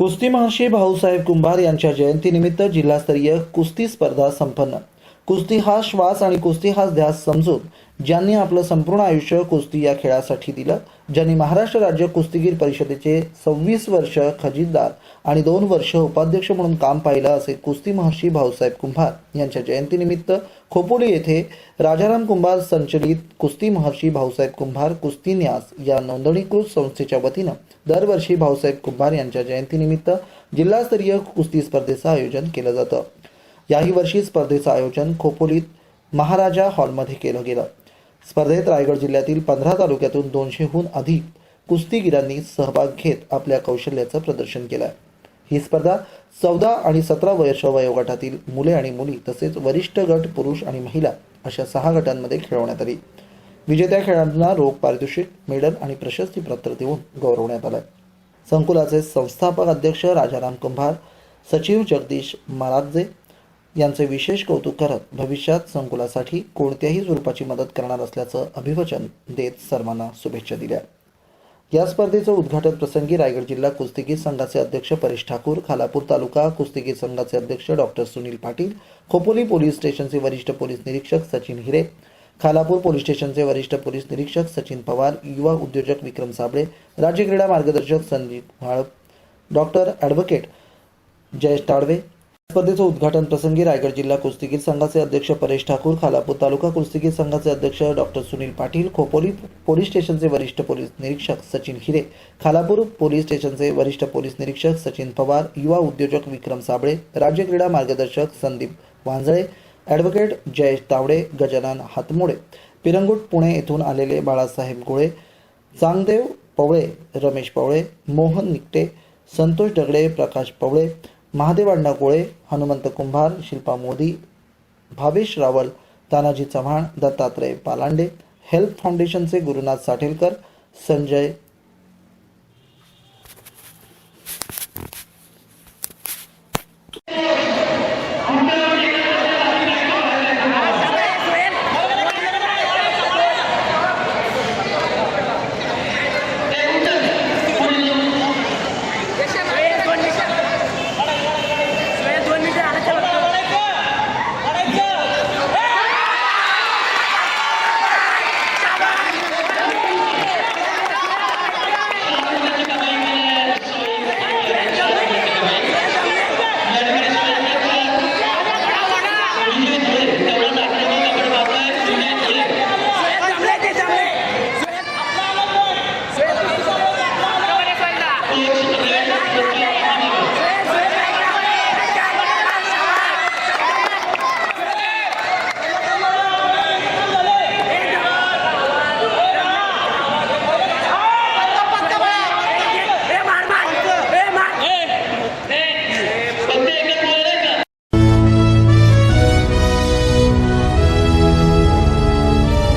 कुस्ती महर्षी भाऊसाहेब कुंभार यांच्या जयंतीनिमित्त जिल्हास्तरीय कुस्ती स्पर्धा संपन्न. कुस्ती हा श्वास आणि कुस्ती हा ध्यास समजून ज्यांनी आपलं संपूर्ण आयुष्य कुस्ती या खेळासाठी दिलं ज्यांनी महाराष्ट्र राज्य कुस्तीगीर परिषदेचे सव्वीस वर्ष खजिनदार आणि दोन वर्ष उपाध्यक्ष म्हणून काम पाहिलं असे कुस्ती महर्षी भाऊसाहेब कुंभार यांच्या जयंतीनिमित्त खोपोली येथे राजाराम कुंभार संचलित कुस्ती महर्षी भाऊसाहेब कुंभार कुस्ती न्यास या नोंदणीकृत संस्थेच्या वतीनं दरवर्षी भाऊसाहेब कुंभार यांच्या जयंतीनिमित्त जिल्हास्तरीय कुस्ती स्पर्धेचं आयोजन केलं जातं. याही वर्षी स्पर्धेचं आयोजन खोपोलीत महाराजा हॉलमध्ये केलं गेलं. स्पर्धेत रायगड जिल्ह्यातील पंधरा तालुक्यातून दोनशेहून अधिक कुस्तीगिरांनी सहभाग घेत आपल्या कौशल्याचं प्रदर्शन केलं ही स्पर्धा चौदा आणि सतरा वर्ष वयोगटातील मुले आणि मुली तसेच वरिष्ठ गट पुरुष आणि महिला अशा सहा गटांमध्ये खेळवण्यात आली. विजेत्या खेळाडूंना रोख पारितोषिक मेडल आणि प्रशस्तीपत्र देऊन गौरवण्यात आलं संकुलाचे संस्थापक अध्यक्ष राजाराम कुंभार सचिव जगदीश माराजे यांचे विशेष कौतुक करत भविष्यात संकुलासाठी कोणत्याही स्वरूपाची मदत करणार असल्याचं अभिवचन देत सर्वांना शुभेच्छा दिल्या. या स्पर्धेचं उद्घाटन प्रसंगी रायगड जिल्हा कुस्तीगीर संघाचे अध्यक्ष परेश ठाकूर खालापूर तालुका कुस्तीगीर संघाचे अध्यक्ष डॉक्टर सुनील पाटील खोपोली पोलीस स्टेशनचे वरिष्ठ पोलीस निरीक्षक सचिन हिरे खालापूर पोलीस स्टेशनचे वरिष्ठ पोलीस निरीक्षक सचिन पवार युवा उद्योजक विक्रम साबळे राज्य क्रीडा मार्गदर्शक संदीप म्हाळप डॉक्टर ॲडव्होकेट जयेश ताडवे स्पर्धेचं उद्घाटन प्रसंगी रायगड जिल्हा कुस्तीगीर संघाचे अध्यक्ष परेश ठाकूर खालापूर तालुका कुस्तीगीर संघाचे अध्यक्ष डॉक्टर सुनील पाटील खोपोली पोलीस स्टेशनचे वरिष्ठ पोलीस निरीक्षक सचिन हिरे खालापूर पोलीस स्टेशनचे वरिष्ठ पोलीस निरीक्षक सचिन पवार युवा उद्योजक विक्रम साबळे राज्य क्रीडा मार्गदर्शक संदीप वांजळे ॲडव्होकेट जयेश तावडे गजानन हातमोडे पिरंगुट पुणे येथून आलेले बाळासाहेब गोळे चांगदेव पवळे रमेश पवळे मोहन निकटे संतोष दगडे प्रकाश पवळे महादेव अण्णा कोळे हनुमंत कुंभार शिल्पा मोदी भावेश रावल तानाजी चव्हाण दत्तात्रय पालांडे हेल्थ फाउंडेशनचे गुरुनाथ साठेलकर संजय